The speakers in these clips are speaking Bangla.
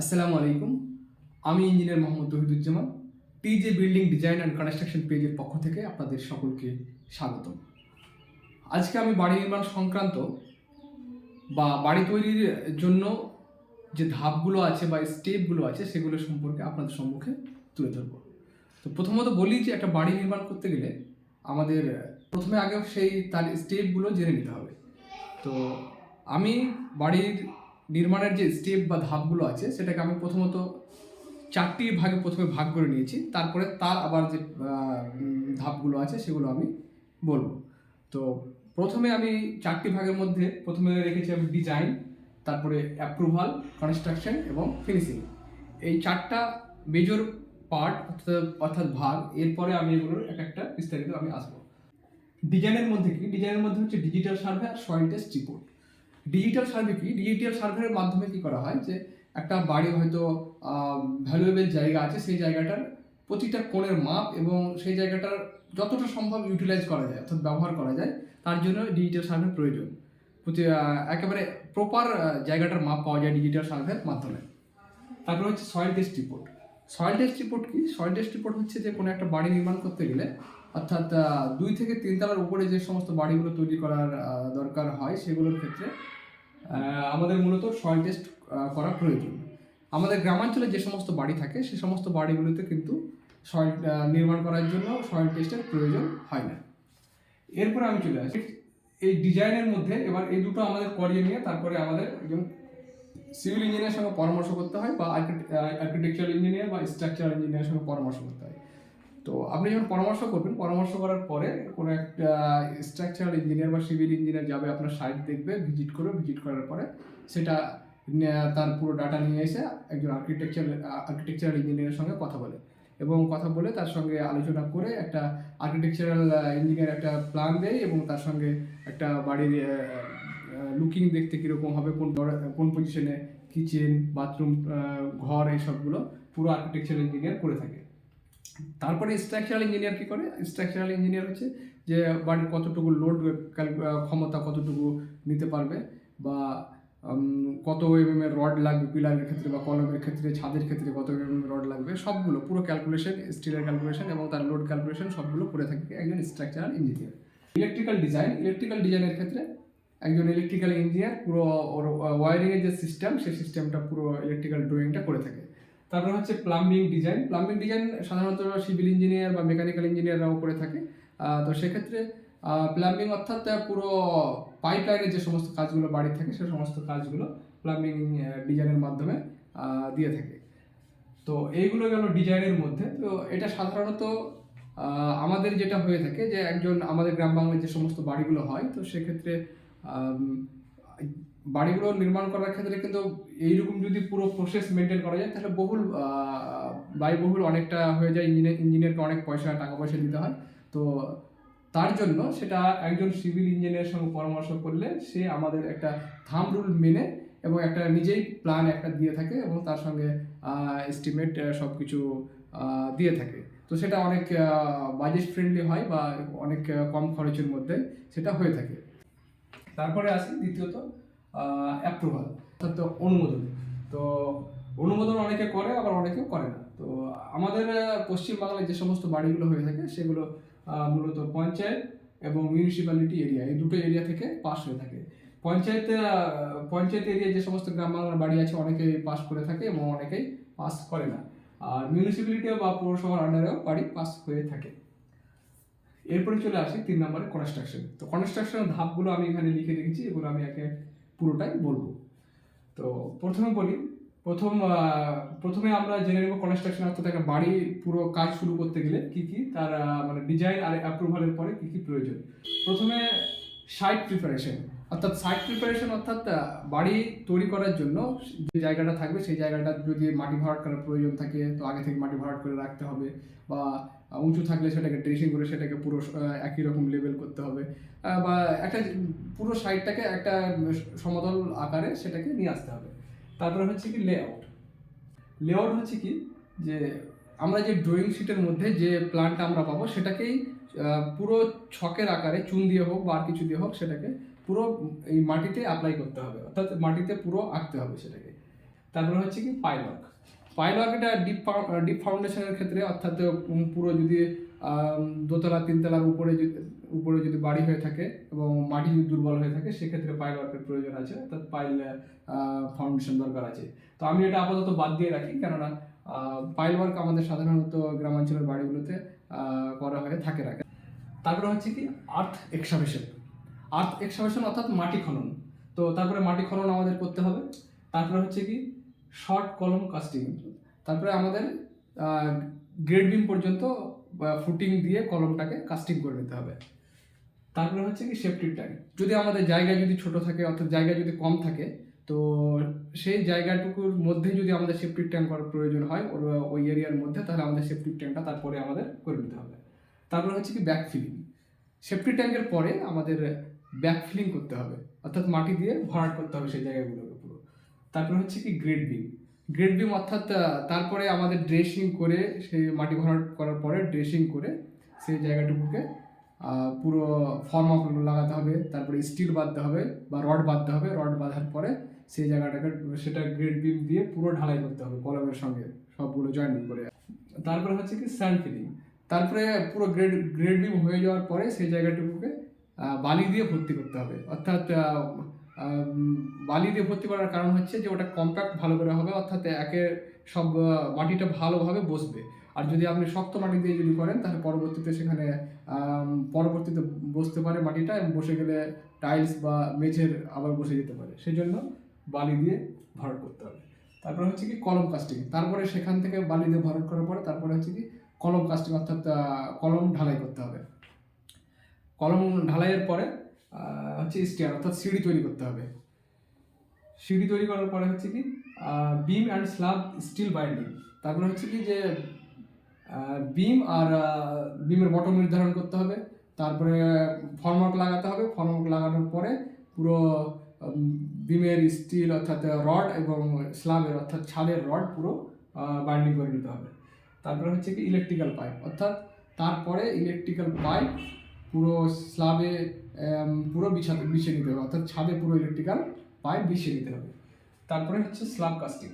আসসালামু আলাইকুম। আমি engineer Mohammad Tahiduzzaman TJ building design and construction পেজের পক্ষ থেকে আপনাদের সকলকে স্বাগত আজকে আমি বাড়ি নির্মাণ সংক্রান্ত বা বাড়ি তৈরির জন্য যে ধাপগুলো আছে বা স্টেপগুলো আছে সেগুলো সম্পর্কে আপনাদের সম্মুখে তুলে ধরব। তো প্রথমত বলি যে একটা বাড়ি নির্মাণ করতে গেলে আমাদের প্রথমে আগে সেই তার স্টেপগুলো জেনে নিতে হবে। তো আমি বাড়ির নির্মাণের যে স্টেপ বা ধাপগুলো আছে, সেটাকে আমি প্রথমত চারটি ভাগে প্রথমে ভাগ করে নিয়েছি। তারপরে তার আবার যে ধাপগুলো আছে, সেগুলো আমি বলব। তো প্রথমে আমি চারটি ভাগের মধ্যে প্রথমে রেখেছি আমি ডিজাইন তারপরে অ্যাপ্রুভাল কনস্ট্রাকশন এবং ফিনিশিং এই চারটা মেজর পার্ট অর্থাৎ ভাগ, এরপরে আমি এগুলোর এক একটা বিস্তারিত আমি আসব। ডিজাইনের মধ্যে কি? ডিজাইনের মধ্যে হচ্ছে ডিজিটাল সার্ভে আর soil test report digital survey কি? ডিজিটাল সার্ভের মাধ্যমে কি করা হয়? যে একটা বাড়ি হয়তো ভ্যালুয়েবল জায়গা আছে, সেই জায়গাটার প্রতিটা কোণের মাপ এবং সেই জায়গাটার যতটা সম্ভব ইউটিলাইজ করা যায়, অর্থাৎ ব্যবহার করা যায়, তার জন্য ডিজিটাল সার্ভে প্রয়োজন। প্রতি একেবারে প্রপার জায়গাটার মাপ পাওয়া যায় ডিজিটাল সার্ভের মাধ্যমে। তারপরে হচ্ছে soil test report soil test report কি? সয়েল টেস্ট রিপোর্ট হচ্ছে যে কোনো একটা বাড়ি নির্মাণ করতে গেলে, অর্থাৎ দুই থেকে তিন তলার উপরে যে সমস্ত বাড়িগুলো তৈরি করার দরকার হয়, সেগুলোর ক্ষেত্রে আমাদের মূলত সয়েল টেস্ট করা প্রয়োজন। আমাদের গ্রামাঞ্চলে যে সমস্ত বাড়ি থাকে, সে সমস্ত বাড়িগুলোতে কিন্তু সয়েল নির্মাণ করার জন্য সয়েল টেস্টের প্রয়োজন হয় না। এরপরে আমি চলে আসি। এই ডিজাইনের মধ্যে এবার এই দুটো আমাদের করিয়ে নিয়ে তারপরে আমাদের একজন সিভিল ইঞ্জিনিয়ারের সঙ্গে পরামর্শ করতে হয় বা আর্কিটেকচারাল ইঞ্জিনিয়ার বা স্ট্রাকচার ইঞ্জিনিয়ারের সঙ্গে পরামর্শ করতে হয়। তো আপনি যখন পরামর্শ করবেন, পরামর্শ করার পরে কোনো একটা স্ট্রাকচারাল ইঞ্জিনিয়ার বা সিভিল ইঞ্জিনিয়ার যাবে আপনার সাইট দেখবে ভিজিট করবে ভিজিট করার পরে সেটা তার পুরো ডাটা নিয়ে এসে একজন আর্কিটেকচার আর্কিটেকচারাল ইঞ্জিনিয়ারের সঙ্গে কথা বলে এবং কথা বলে তার সঙ্গে আলোচনা করে একটা আর্কিটেকচারাল ইঞ্জিনিয়ার একটা প্ল্যান দেয় এবং তার সঙ্গে একটা বাড়ির লুকিং দেখতে কীরকম হবে, কোন কোন পজিশনে কিচেন বাথরুম ঘর, এইসবগুলো পুরো আর্কিটেকচারাল ইঞ্জিনিয়ার করে থাকে। তারপরে স্ট্রাকচারাল ইঞ্জিনিয়ার কী করে? স্ট্রাকচারাল ইঞ্জিনিয়ার হচ্ছে যে বাড়ির কতটুকু লোড ক্ষমতা কতটুকু নিতে পারবে বা কত এম এর রড লাগবে পিলারের ক্ষেত্রে বা কলমের ক্ষেত্রে, ছাদের ক্ষেত্রে কত এম রড লাগবে, সবগুলো পুরো ক্যালকুলেশন স্টিলের ক্যালকুলেশন এবং তার লোড ক্যালকুলেশন সবগুলো করে থাকে একজন structural engineer electrical design electrical ডিজাইনের ক্ষেত্রে একজন ইলেকট্রিক্যাল ইঞ্জিনিয়ার পুরো ওয়ারিংয়ের যে সিস্টেম সেই সিস্টেমটা পুরো ইলেকট্রিক্যাল ড্রয়িংটা করে থাকে। তারপরে হচ্ছে প্লাম্বিং ডিজাইন প্লাম্বিং ডিজাইন সাধারণত সিভিল ইঞ্জিনিয়ার বা মেকানিক্যাল ইঞ্জিনিয়াররাও করে থাকে। তো সেক্ষেত্রে প্লাম্বিং অর্থাৎ পুরো পাইপ লাইনের যে সমস্ত কাজগুলো বাড়ির থাকে, সে সমস্ত কাজগুলো প্লাম্বিং ডিজাইনের মাধ্যমে দিয়ে থাকে। তো এইগুলো গেল ডিজাইনের মধ্যে। তো এটা সাধারণত আমাদের যেটা হয়ে থাকে যে একজন আমাদের গ্রাম বাংলায় যে সমস্ত বাড়িগুলো হয়, তো সেক্ষেত্রে বাড়িগুলো নির্মাণ করার ক্ষেত্রে কিন্তু এইরকম যদি পুরো প্রসেস মেনটেন করা যায়, তাহলে বহুল ব্যয়বহুল অনেকটা হয়ে যায় ইঞ্জিনিয়ার ইঞ্জিনিয়ারকে অনেক পয়সা, টাকা পয়সা দিতে হয়। তো তার জন্য সেটা একজন সিভিল ইঞ্জিনিয়ারের সঙ্গে পরামর্শ করলে সে আমাদের একটা থাম রুল মেনে এবং একটা নিজেই প্ল্যান একটা দিয়ে থাকে এবং তার সঙ্গে এস্টিমেট সব কিছু দিয়ে থাকে। তো সেটা অনেক বাজেট ফ্রেন্ডলি হয় বা অনেক কম খরচের মধ্যে সেটা হয়ে থাকে। তারপরে আসি দ্বিতীয়ত অ্যাপ্রুভাল অর্থাৎ অনুমোদন। তো অনুমোদন অনেকে করে, আবার অনেকে করে না। তো আমাদের পশ্চিমবাংলায় যে সমস্ত বাড়িগুলো হয়ে থাকে, সেগুলো মূলত পঞ্চায়েত এবং মিউনিসিপ্যালিটি এরিয়া এই দুটো এরিয়া থেকে পাস হয়ে থাকে। পঞ্চায়েত পঞ্চায়েত এরিয়া যে সমস্ত গ্রাম বাংলার বাড়ি আছে, অনেকেই পাস করে থাকে এবং অনেকেই পাস করে না। আর মিউনিসিপ্যালিটি বা পৌরসভার আন্ডারেও বাড়ি পাস হয়ে থাকে। এরপরে চলে আসি তিন নম্বরে কনস্ট্রাকশন তো কনস্ট্রাকশনের ধাপগুলো আমি এখানে লিখে রেখেছি, এগুলো আমি একে পুরোটাই বলব। তো প্রথমে বলি, প্রথম প্রথমে আমরা জেনে নেব কনস্ট্রাকশন অর্থাৎ একটা বাড়ি পুরো কাজ শুরু করতে গেলে কি কি তার মানে ডিজাইন আর অ্যাপ্রুভালের পরে কি কি প্রয়োজন। প্রথমে সাইট প্রিপারেশন অর্থাৎ সাইট প্রিপারেশন অর্থাৎ বাড়ি তৈরি করার জন্য যে জায়গাটা থাকবে সেই জায়গাটা যদি মাটি ভরাট করার প্রয়োজন থাকে, তো আগে থেকে মাটি ভরাট করে রাখতে হবে বা উঁচু থাকলে সেটাকে ড্রেসিং করে সেটাকে পুরো একই রকম লেভেল করতে হবে। বা একটা পুরো সাইডটাকে একটা সমতল আকারে সেটাকে নিয়ে আসতে হবে। তারপরে হচ্ছে কি লেআউট লেআউট হচ্ছে কি যে আমরা যে ড্রয়িং শিটের মধ্যে যে প্ল্যানটা আমরা পাবো, সেটাকেই পুরো ছকের আকারে, চুন দিয়ে হোক বা আর কিছু দিয়ে হোক, সেটাকে পুরো এই মাটিতে অ্যাপ্লাই করতে হবে। অর্থাৎ মাটিতে পুরো আঁকতে হবে সেটাকে। তারপরে হচ্ছে কি পাইলক পাইলক এটা ডিপ ডিপ ফাউন্ডেশনের ক্ষেত্রে, অর্থাৎ পুরো যদি দোতলা, তিনতলার উপরে যদি উপরে যদি বাড়ি হয়ে থাকে এবং মাটি যদি দুর্বল হয়ে থাকে, সেক্ষেত্রে পাইলকের প্রয়োজন আছে, অর্থাৎ পাইল ফাউন্ডেশন দরকার আছে। তো আমি এটা আপাতত বাদ দিয়ে রাখি, কেননা পাইল ওয়ার্ক আমাদের সাধারণত গ্রামাঞ্চলের বাড়িগুলোতে করা হয়ে থাকে রাখে তারপরে হচ্ছে কি আর্থ এক্সাভেশন আর্থ এক্সাভেশন অর্থাৎ মাটি খনন। তো তারপরে মাটি খনন আমাদের করতে হবে। তারপরে হচ্ছে কি শর্ট কলম কাস্টিং তারপরে আমাদের গ্রেড বিম পর্যন্ত ফুটিং দিয়ে কলমটাকে কাস্টিং করে নিতে হবে। তারপরে হচ্ছে কি সেফটির ট্যাঙ্ক যদি আমাদের জায়গা যদি ছোট থাকে, অর্থাৎ জায়গা যদি কম থাকে, তো সেই জায়গাটুকুর মধ্যে যদি আমাদের সেফটির ট্যাঙ্ক করার প্রয়োজন হয় ওই এরিয়ার মধ্যে, তাহলে আমাদের সেফটির ট্যাঙ্কটা তারপরে আমাদের করে নিতে হবে। তারপরে হচ্ছে কি ব্যাক ফিলিং সেফটি ট্যাঙ্কের পরে আমাদের ব্যাক ফিলিং করতে হবে, অর্থাৎ মাটি দিয়ে ভরাট করতে হবে সেই জায়গাগুলোকে পুরো তারপরে হচ্ছে কি গ্রেড বিম গ্রেড বিম অর্থাৎ তারপরে আমাদের ড্রেসিং করে সেই মাটি ভরাট করার পরে ড্রেসিং করে সেই জায়গাটুকুকে পুরো ফর্ম অফ লাগাতে হবে। তারপরে স্টিল বাঁধতে হবে বা রড বাঁধতে হবে। রড বাঁধার পরে সেই জায়গাটাকে, সেটা গ্রেড বিম দিয়ে পুরো ঢালাই করতে হবে কলমের সঙ্গে, সবগুলো জয়েনিং করে। তারপরে হচ্ছে কি স্যান্ড ফিলিং তারপরে পুরো গ্রেড গ্রেড বিম হয়ে যাওয়ার পরে সেই জায়গাটুকুকে বালি দিয়ে ভর্তি করতে হবে। অর্থাৎ বালি দিয়ে ভর্তি করার কারণ হচ্ছে যে ওটা কম্প্যাক্ট ভালো করে হবে, অর্থাৎ একে সব মাটিটা ভালোভাবে বসবে। আর যদি আপনি শক্ত মাটি দিয়ে যদি করেন, তাহলে পরবর্তীতে সেখানে পরবর্তীতে বসতে পারে মাটিটা এবং বসে গেলে টাইলস বা মেঝের আবার বসে যেতে পারে। সেই জন্য বালি দিয়ে ভরাট করতে হবে। তারপরে হচ্ছে কি কলম কাস্টিং তারপরে সেখান থেকে বালি দিয়ে ভরাট করার পরে তারপরে হচ্ছে কি কলম কাস্টিং অর্থাৎ কলম ঢালাই করতে হবে। কলম ঢালাইয়ের পরে হচ্ছে স্টেয়ার অর্থাৎ সিঁড়ি তৈরি করতে হবে। সিঁড়ি তৈরি করার পরে হচ্ছে কি beam and slab steel binding তারপরে হচ্ছে কি যে বিম আর বিমের বটম নির্ধারণ করতে হবে। তারপরে ফর্মক লাগাতে হবে। ফর্মক লাগানোর পরে পুরো বিমের স্টিল অর্থাৎ রড এবং স্ল্যাবের অর্থাৎ ছাদের রড পুরো বাইন্ডিং করে নিতে হবে। তারপরে হচ্ছে কি ইলেকট্রিক্যাল পাইপ অর্থাৎ তারপরে ইলেকট্রিক্যাল পাইপ পুরো স্ল্যাবে পুরো বিছাতে বিছিয়ে নিতে হবে। অর্থাৎ ছাদে পুরো ইলেকট্রিক্যাল পাইপ বিছিয়ে নিতে হবে। তারপরে হচ্ছে স্ল্যাব কাস্টিং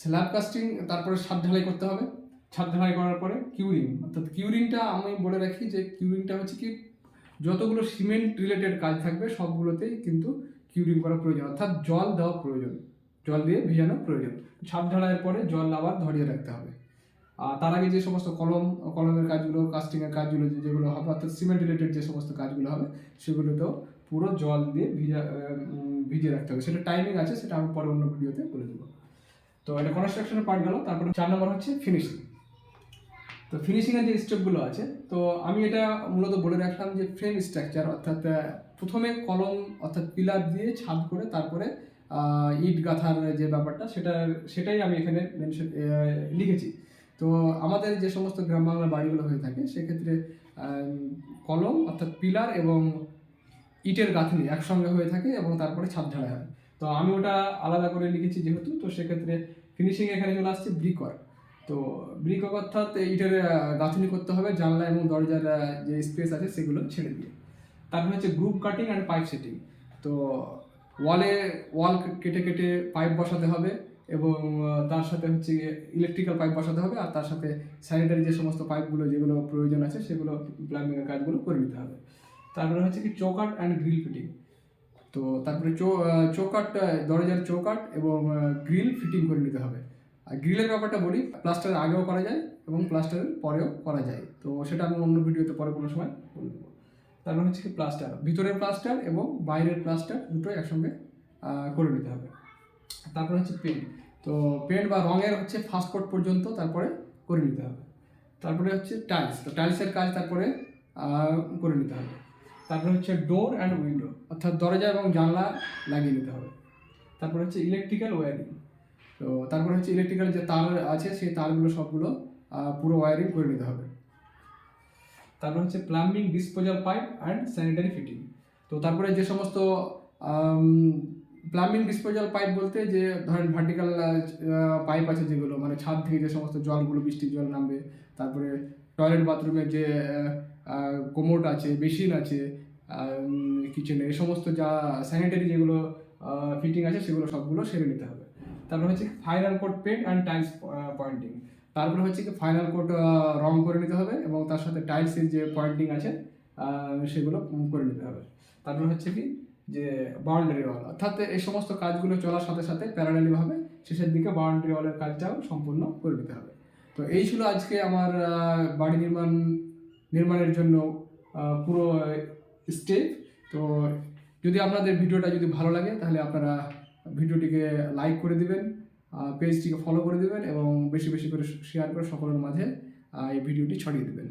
স্ল্যাব কাস্টিং তারপরে ছাদ ঢালাই করতে হবে। ছাদ ঢালাই করার পরে কিউরিং অর্থাৎ কিউরিংটা আমি বলে রাখি যে কিউরিংটা হচ্ছে কি, যতগুলো সিমেন্ট রিলেটেড কাজ থাকবে, সবগুলোতেই কিন্তু কিউরিং করা প্রয়োজন। অর্থাৎ জল দেওয়া প্রয়োজন। জল দিয়ে ভিজানো প্রয়োজন। ছাদ ঢালাইয়ের পরে জল আবার ধরিয়ে রাখতে হবে। তার আগে যে সমস্ত কলম, কলমের কাজগুলো কাস্টিংয়ের কাজগুলো যেগুলো হবে, অর্থাৎ সিমেন্ট রিলেটেড যে সমস্ত কাজগুলো হবে, সেগুলোতেও পুরো জল দিয়ে ভিজা ভিজিয়ে রাখতে হবে। সেটা টাইমিং আছে, সেটা আমি পরে অন্য ভিডিওতে বলে দেবো। তো এটা কনস্ট্রাকশনের পার্ট গেল, তারপরে চার নম্বর হচ্ছে ফিনিশিং তো ফিনিশিংয়ের যে স্টেপগুলো আছে, তো আমি এটা মূলত বলে রাখলাম যে ফ্রেম স্ট্রাকচার অর্থাৎ প্রথমে কলম, অর্থাৎ পিলার দিয়ে ছাদ করে তারপরে ইট, গাঁথার যে ব্যাপারটা সেটা সেটাই আমি এখানে মেনশন লিখেছি। তো আমাদের যে সমস্ত গ্রাম বাংলার বাড়িগুলো হয়ে থাকে, সেক্ষেত্রে কলম অর্থাৎ পিলার এবং ইটের গাঁথনি একসঙ্গে হয়ে থাকে এবং তারপরে ছাদ ঢালাই হয়। তো আমি ওটা আলাদা করে লিখেছি যেহেতু, তো সেক্ষেত্রে ফিনিশিং এখানে চলে আসছে ব্রিক ওয়ার্ক তো ব্রিক ওয়ার্ক অর্থাৎ ইটের গাঁথনি করতে হবে, জানলা এবং দরজার যে স্পেস আছে সেগুলো ছেড়ে দিয়ে। তারপরে হচ্ছে groove cutting and pipe setting তো ওয়ালে ওয়াল কেটে কেটে পাইপ বসাতে হবে। এবং তার সাথে হচ্ছে ইলেকট্রিক্যাল পাইপ বসাতে হবে আর তার সাথে স্যানিটারি যে সমস্ত পাইপগুলো যেগুলো প্রয়োজন আছে সেগুলো প্লাম্বিংয়ের কাজগুলো করে নিতে হবে। তারপরে হচ্ছে কি চৌকাট অ্যান্ড গ্রিল ফিটিং তো তারপরে চৌকাট দরজার চৌকাট এবং গ্রিল ফিটিং করে নিতে হবে। আর গ্রিলের ব্যাপারটা বলি প্লাস্টারের আগেও করা যায় এবং প্লাস্টারের পরেও করা যায়। তো সেটা আমি অন্য ভিডিওতে পরে কোনো সময় বলে দেবো। তারপর হচ্ছে কি প্লাস্টার ভিতরের প্লাস্টার এবং বাইরের প্লাস্টার দুটোই একসঙ্গে করে নিতে হবে। তারপর হচ্ছে পেন্ট তো পেন্ট বা রঙের হচ্ছে ফার্স্ট কোট পর্যন্ত তারপরে করে নিতে হবে। তারপরে হচ্ছে টাইলস তো টাইলসের কাজ তারপরে করে নিতে হবে। তারপরে হচ্ছে ডোর অ্যান্ড উইন্ডো অর্থাৎ দরজা এবং জানলা লাগিয়ে নিতে হবে। তারপরে হচ্ছে ইলেকট্রিক্যাল ওয়ারিং তো তারপরে হচ্ছে ইলেকট্রিক্যাল যে তার আছে, সেই তারগুলো সবগুলো পুরো ওয়ারিং করে নিতে হবে। তারপরে হচ্ছে plumbing disposal pipe and sanitary fitting তো তারপরে যে সমস্ত প্লাম্বিং ডিসপোজাল পাইপ বলতে যে ধরেন ভার্টিক্যাল পাইপ আছে যেগুলো মানে ছাদ থেকে যে সমস্ত জলগুলো, বৃষ্টির জল নামবে, তারপরে টয়লেট বাথরুমের যে কোমোট আছে, বেসিন আছে কিচেনে এই সমস্ত যা স্যানিটারি যেগুলো ফিটিং আছে, সেগুলো সবগুলো সেরে নিতে হবে। তারপর হচ্ছে final coat paint and tiles pointing তারপরে হচ্ছে কি ফাইনাল কোড রং করে নিতে হবে এবং তার সাথে টাইলসের যে পয়েন্টিং আছে সেগুলো করে নিতে হবে। তারপর হচ্ছে কি যে বাউন্ডারি ওয়াল অর্থাৎ এই সমস্ত কাজগুলো চলার সাথে সাথে প্যারালালিভাবে শেষের দিকে বাউন্ডারি ওয়ালের কাজটাও সম্পূর্ণ করে নিতে হবে। তো এই ছিল আজকে আমার বাড়ি নির্মাণ, নির্মাণের জন্য পুরো স্টেপ তো যদি আপনাদের ভিডিওটা যদি ভালো লাগে, তাহলে আপনারা ভিডিওটিকে লাইক করে দিবেন পেজটিকে ফলো করে দিবেন, এবং বেশি বেশি করে শেয়ার করে সকলের মাঝে এই ভিডিওটি ছড়িয়ে দিবেন।